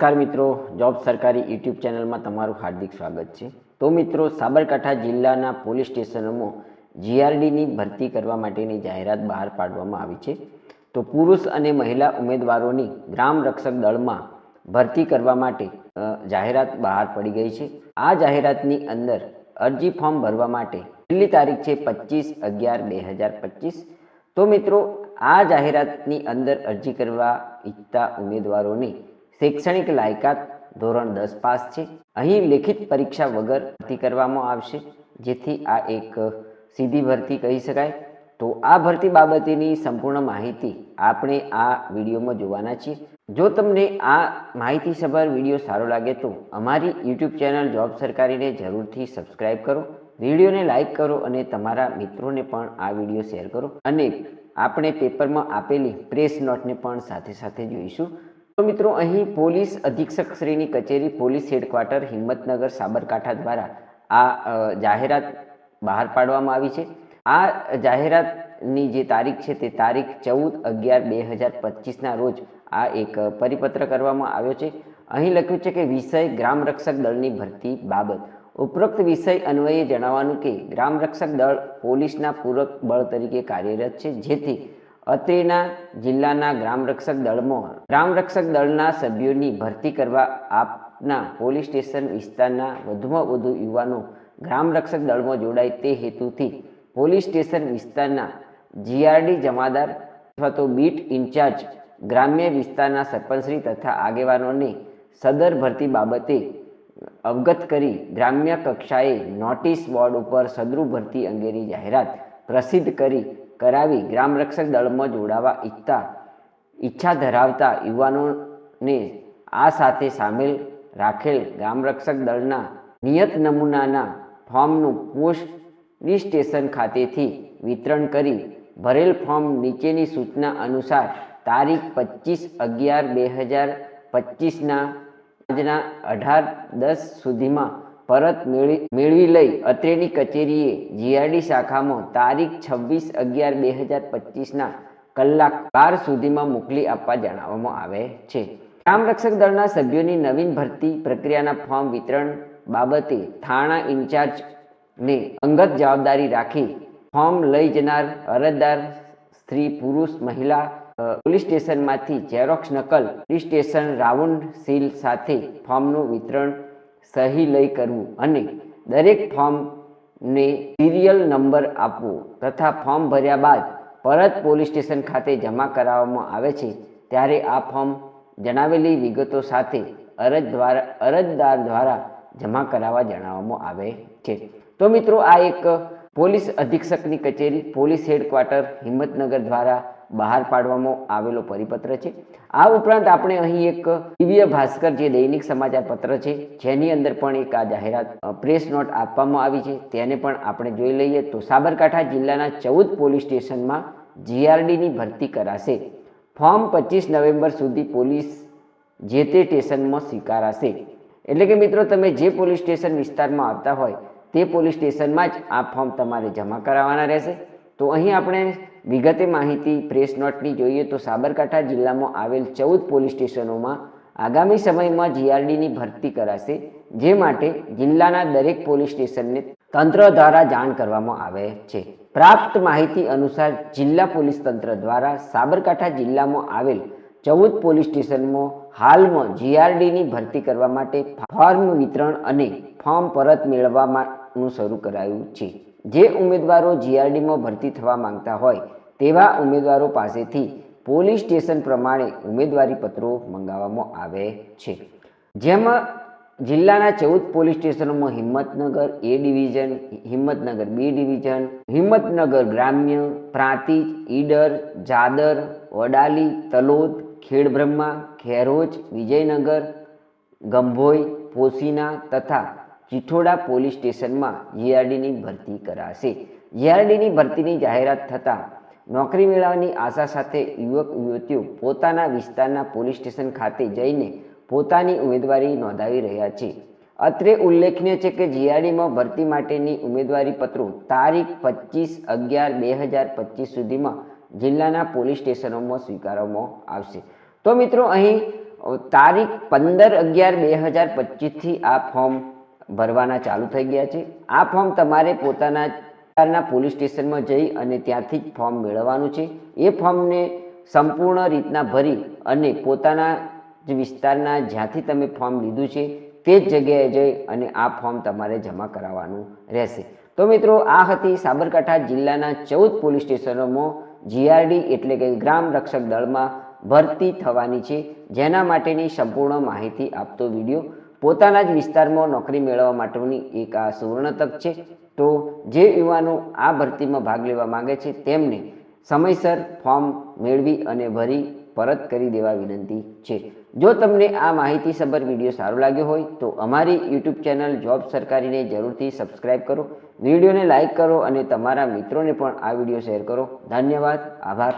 નમસ્કાર મિત્રો, જોબ સરકારી યુટ્યુબ ચેનલમાં તમારું હાર્દિક સ્વાગત છે. તો મિત્રો, સાબરકાંઠા જિલ્લાના પોલીસ સ્ટેશનોમાં જીઆરડીની ભરતી કરવા માટેની જાહેરાત બહાર પાડવામાં આવી છે. તો પુરુષ અને મહિલા ઉમેદવારોની ગ્રામ રક્ષક દળમાં ભરતી કરવા માટે જાહેરાત બહાર પડી ગઈ છે. આ જાહેરાતની અંદર અરજી ફોર્મ ભરવા માટે છેલ્લી તારીખ છે પચીસ અગિયાર બે હજાર પચીસ. તો મિત્રો, આ જાહેરાતની અંદર અરજી કરવા ઈચ્છતા ઉમેદવારોની શૈક્ષણિક લાયકાત ધોરણ દસ પાસ છે. અહીં લેખિત પરીક્ષા વગર ભરતી કરવામાં આવશે, જેથી આ એક સીધી ભરતી કહી શકાય. તો આ ભરતી બાબતેની સંપૂર્ણ માહિતી આપણે આ વિડીયોમાં જોવાના છીએ. જો તમને આ માહિતીસભર વીડિયો સારો લાગે તો અમારી યુટ્યુબ ચેનલ જોબ સરકારીને જરૂરથી સબસ્ક્રાઇબ કરો. વિડીયોને લાઇક કરો અને તમારા મિત્રોને પણ આ વીડિયો શેર કરો. અને આપણે પેપરમાં આપેલી પ્રેસ નોટને પણ સાથે સાથે જોઈશું. મિત્રો, અહીં પોલીસ અધિક્ષક શ્રીની કચેરી પોલીસ હેડક્વાર્ટર હિંમતનગર સાબરકાંઠા દ્વારા આ જાહેરાત બહાર પાડવામાં આવી છે. આ જાહેરાતની જે તારીખ છે તે તારીખ ચૌદ અગિયાર બે હજાર પચીસના રોજ આ એક પરિપત્ર કરવામાં આવ્યો છે. અહીં લખ્યું છે કે વિષય ગ્રામ રક્ષક દળની ભરતી બાબત. ઉપરોક્ત વિષય અન્વયે જણાવવાનું કે ગ્રામ રક્ષક દળ પોલીસના પૂરક બળ તરીકે કાર્યરત છે, જેથી અત્રેના જિલ્લાના ગ્રામરક્ષક દળમાં ગ્રામરક્ષક દળના સભ્યોની ભરતી કરવા આપના પોલીસ સ્ટેશન વિસ્તારના વધુમાં વધુ યુવાનો ગ્રામરક્ષક દળમાં જોડાય તે હેતુથી પોલીસ સ્ટેશન વિસ્તારના જીઆરડી જમાદાર અથવા તો બીટ ઇન્ચાર્જ ગ્રામ્ય વિસ્તારના સરપંચશ્રી તથા આગેવાનોને સદર ભરતી બાબતે અવગત કરી ગ્રામ્ય કક્ષાએ નોટિસ બોર્ડ ઉપર સદરૂ ભરતી અંગેની જાહેરાત પ્રસિદ્ધ કરી કરાવી ગ્રામ રક્ષક દળમાં જોડાવા ઈચ્છતા, ઈચ્છા ધરાવતા યુવાનોને આ સાથે સામેલ રાખેલ ગ્રામ રક્ષક દળના નિયત નમૂનાના ફોર્મનું પોસ્ટ સ્ટેશન ખાતેથી વિતરણ કરી ભરેલ ફોર્મ નીચેની સૂચના અનુસાર તારીખ પચીસ અગિયાર બે હજાર પચીસના આજના અઢાર દસ સુધીમાં પરત મેળવી લઈ અત્રેની કચેરીએ જીઆરડી શાખામાં તારીખ છવ્વીસ અગિયાર બે હજાર પચીસના કલાક બાર સુધીમાં મોકલી આપવા જણાવવામાં આવે છે. ગ્રામ રક્ષક દળના સભ્યોની નવીન ભરતી પ્રક્રિયાના ફોર્મ વિતરણ બાબતે થાણા ઇન્ચાર્જને અંગત જવાબદારી રાખી ફોર્મ લઈ જનાર અરજદાર સ્ત્રી, પુરુષ, મહિલા પોલીસ સ્ટેશનમાંથી ઝેરોક્સ નકલ પોલીસ સ્ટેશન રાઉન્ડ સીલ સાથે ફોર્મનું વિતરણ સહી લઈ કરવું અને દરેક ફોર્મને સિરિયલ નંબર આપવો તથા ફોર્મ ભર્યા બાદ પરત પોલીસ સ્ટેશન ખાતે જમા કરાવવામાં આવે છે, ત્યારે આ ફોર્મ જણાવેલી વિગતો સાથે અરજ દ્વારા, અરજદાર દ્વારા જમા કરાવવા જણાવવામાં આવે છે. તો મિત્રો, આ એક પોલીસ અધિક્ષકની કચેરી, પોલીસ હેડક્વાર્ટર હિંમતનગર દ્વારા બહાર પાડવામાં આવેલો પરિપત્ર છે. આ ઉપરાંત આપણે અહીં એક દિવ્ય ભાસ્કર જે દૈનિક સમાચાર પત્ર છે, જેની અંદર પણ એક આ જાહેરાત પ્રેસ નોટ આપવામાં આવી છે. તેને પણ આપણે જોઈ લઈએ તો સાબરકાંઠા જિલ્લાના ચૌદ પોલીસ સ્ટેશનમાં જીઆરડીની ભરતી કરાશે. ફોર્મ પચીસ નવેમ્બર સુધી પોલીસ જે તે સ્ટેશનમાં સ્વીકારાશે. એટલે કે મિત્રો, તમે જે પોલીસ સ્ટેશન વિસ્તારમાં આવતા હોય, તે પોલીસ સ્ટેશનમાં જ આ ફોર્મ તમારે જમા કરાવવાના રહેશે. તો અહીં આપણે વિગતે માહિતી પ્રેસ નોટની જોઈએ તો સાબરકાંઠા જિલ્લામાં આવેલ ચૌદ પોલીસ સ્ટેશનોમાં આગામી સમયમાં જીઆરડીની ભરતી કરાશે, જે માટે જિલ્લાના દરેક પોલીસ સ્ટેશનને તંત્ર દ્વારા જાણ કરવામાં આવે છે. પ્રાપ્ત માહિતી અનુસાર જિલ્લા પોલીસ તંત્ર દ્વારા સાબરકાંઠા જિલ્લામાં આવેલ ચૌદ પોલીસ સ્ટેશનમાં હાલમાં જીઆરડીની ભરતી કરવા માટે ફોર્મ વિતરણ અને ફોર્મ પરત મેળવવાનું શરૂ કરાયું છે. જે ઉમેદવારો જીઆરડીમાં ભરતી થવા માંગતા હોય તેવા ઉમેદવારો પાસેથી પોલીસ સ્ટેશન પ્રમાણે ઉમેદવારી પત્રો મંગાવવામાં આવે છે. જેમાં જિલ્લાના ચૌદ police સ્ટેશનોમાં Himmatnagar A division, Himmatnagar B division, Himmatnagar ગ્રામ્ય, પ્રાંતિજ, ઈડર, જાદર, વડાલી, તલોદ ખેડબ્રહ્મા ખેરોજ, વિજયનગર, ગંભોઈ, પોસીના તથા ચિઠોડા પોલીસ સ્ટેશનમાં જીઆરડીની ભરતી કરાશે. જીઆરડીની ભરતીની જાહેરાત થતાં નોકરી મેળવવાની આશા સાથે યુવક, યુવતીઓ પોતાના વિસ્તારના પોલીસ સ્ટેશન ખાતે જઈને પોતાની ઉમેદવારી નોંધાવી રહ્યા છે. અત્રે ઉલ્લેખનીય છે કે જીઆરડીમાં ભરતી માટેની ઉમેદવારી પત્રો તારીખ પચીસ અગિયાર બે હજાર પચીસ સુધીમાં જિલ્લાના પોલીસ સ્ટેશનોમાં સ્વીકારવામાં આવશે. તો મિત્રો અહીં તારીખ પંદર અગિયાર બે હજાર પચીસથી આ ફોર્મ ભરવાના ચાલુ થઈ ગયા છે. આ ફોર્મ તમારે પોતાના પોલીસ સ્ટેશનમાં જઈ અને ત્યાંથી જ ફોર્મ મેળવવાનું છે. એ ફોર્મને સંપૂર્ણ રીતના ભરી અને પોતાના જ વિસ્તારના જ્યાંથી તમે ફોર્મ લીધું છે, તે જ જગ્યાએ જઈ અને આ ફોર્મ તમારે જમા કરાવવાનું રહેશે. તો મિત્રો, આ હતી સાબરકાંઠા જિલ્લાના ચૌદ પોલીસ સ્ટેશનોમાં જીઆરડી એટલે કે ગ્રામ રક્ષક દળમાં ભરતી થવાની છે. જેના માટેની સંપૂર્ણ માહિતી આપતો વીડિયો પોતાના જ વિસ્તારમાં નોકરી મેળવવા માટેની એક આ સુવર્ણ તક છે. તો જે યુવાનો આ ભરતીમાં ભાગ લેવા માગે છે તેમને સમયસર ફોર્મ મેળવી અને ભરી પરત કરી દેવા વિનંતી છે. જો તમને આ માહિતીસભર વીડિયો સારો લાગ્યો હોય તો અમારી યુટ્યુબ ચેનલ જોબ સરકારીને જરૂરથી સબસ્ક્રાઈબ કરો, વિડીયોને લાઇક કરો અને તમારા મિત્રોને પણ આ વીડિયો શેર કરો. ધન્યવાદ. આભાર.